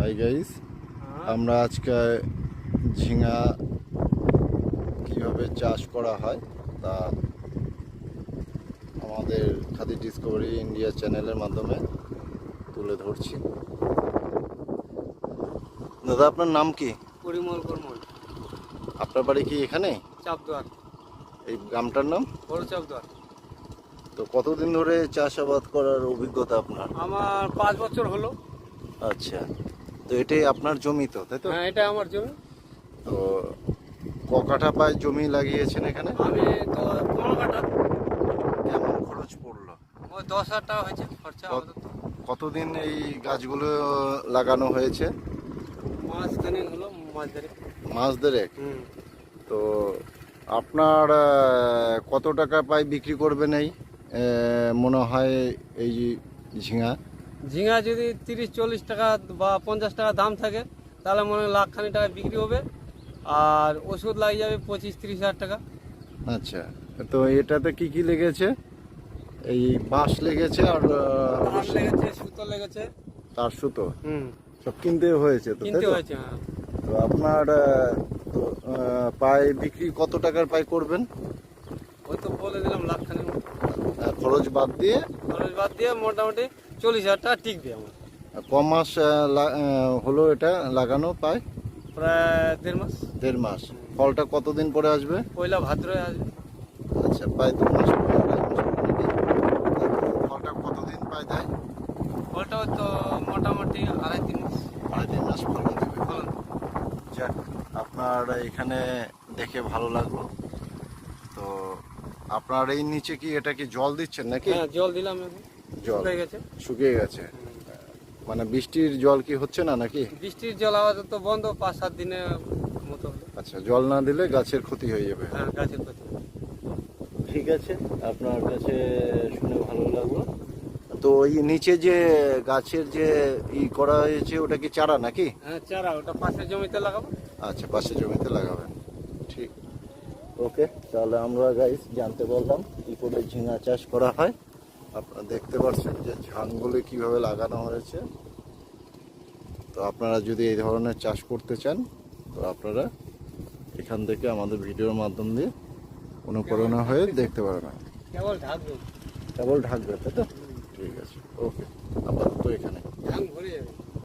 Hi guys আমরা আজকে ঝিঙা কীভাবে চাষ করা হয় তা আমাদের খাদি ডিসকভারি ইন্ডিয়া চ্যানেলের মাধ্যমে তুলে ধরছি। দাদা আপনার নাম কি? পরিমল কর্মল আপনার বাড়ি কি এখানে? চাপদুয়ার। এই গ্রামটার নাম? বড় চাপদুয়ার। তো কতদিন ধরে চাষাবাদ করার অভিজ্ঞতা আপনার? আমার পাঁচ বছর হলো। আচ্ছা। তো এটাই আপনার জমি তো তাই তো? হ্যাঁ এটা আমার জমি। তো ক কাঠা পায় জমি লাগিয়েছেন এখানে? আমি তো পনেরো কাটা কেমন খরচ পড়ল? ওই দশ হাজার টাকা হয়েছে খরচা আপাতত। কতদিন এই গাছগুলো লাগানো হয়েছে? মাস খানিক হলো মাছ ধরে মাস দেড়েক? হুম। তো আপনার আহ, কত টাকা পাই বিক্রি করবেন এই আহ, মনে হয় এই ঝিঙা? ঝিঙা যদি তিরিশ চল্লিশ টাকা বা পঞ্চাশ টাকা দাম থাকে তাহলে মনে হয় লাখ খানি টাকা বিক্রি হবে। আর ওষুধ লাগিয়ে যাবে পঁচিশ তিরিশ হাজার টাকা। আচ্ছা তো এটাতে কি কি লেগেছে? এই বাঁশ লেগেছে আর তার লেগেছে সুতো লেগেছে। তার সুতো? হুম। সব কিনতে হয়েছে তো কিনতে তো? হয়েছে হ্যাঁ। তো আপনার পায় বিক্রি কত টাকার পাই করবেন? ওই তো বলে দিলাম লাখ খানি খরচ বাদ দিয়ে? খরচ বাদ দিয়ে মোটামুটি চল্লিশ হাজার টাকা টিকবে আমার। ক মাস হলো এটা লাগানো পায় প্রায় দেড় মাস। দেড় মাস। ফলটা কতদিন পরে আসবে? পয়লা ভাদ্রয় আসবে। আচ্ছা প্রায় দু মাস ফলটা কতদিন পায় দেয়? ফলটা তো মোটামুটি আড়াই তিন মাস। আড়াই তিন মাস ফলন দেবে। ফলন। যাক আপনার এখানে দেখে ভালো লাগল। তো আপনার এই নিচে কি এটা কি জল দিচ্ছেন নাকি? হ্যাঁ জল দিলাম জল। শুকিয়ে গেছে। শুকিয়ে গেছে। মানে বৃষ্টির জল কি হচ্ছে না নাকি? বৃষ্টির জল আপাতত বন্ধ পাঁচ সাত দিনের মতো আচ্ছা জল না দিলে গাছের ক্ষতি হয়ে যাবে। হ্যাঁ গাছের ক্ষতি। ঠিক আছে আপনার কাছে শুনে ভালো লাগল। তো ওই নিচে যে গাছের যে ই করা হয়েছে ওটা কি চারা নাকি? হ্যাঁ চারা ওটা পাশের জমিতে লাগাবো। আচ্ছা পাশে জমিতে লাগাবেন। ঠিক। ওকে তাহলে আমরা গাইস জানতে পারলাম কি করে ঝিঙা চাষ করা হয়। আপনারা দেখতে পাচ্ছেন যে ঝাঙ্গলে কীভাবে লাগানো হয়েছে। তো আপনারা যদি এই ধরনের চাষ করতে চান তো আপনারা এখান থেকে আমাদের ভিডিওর মাধ্যম দিয়ে অনুপ্রেরণা হয়ে দেখতে পারবেন কেবল ঢাকবে কেবল ঢাকবে তাই তো? ঠিক আছে ওকে আপাতত এখানে। ভরে যাবে।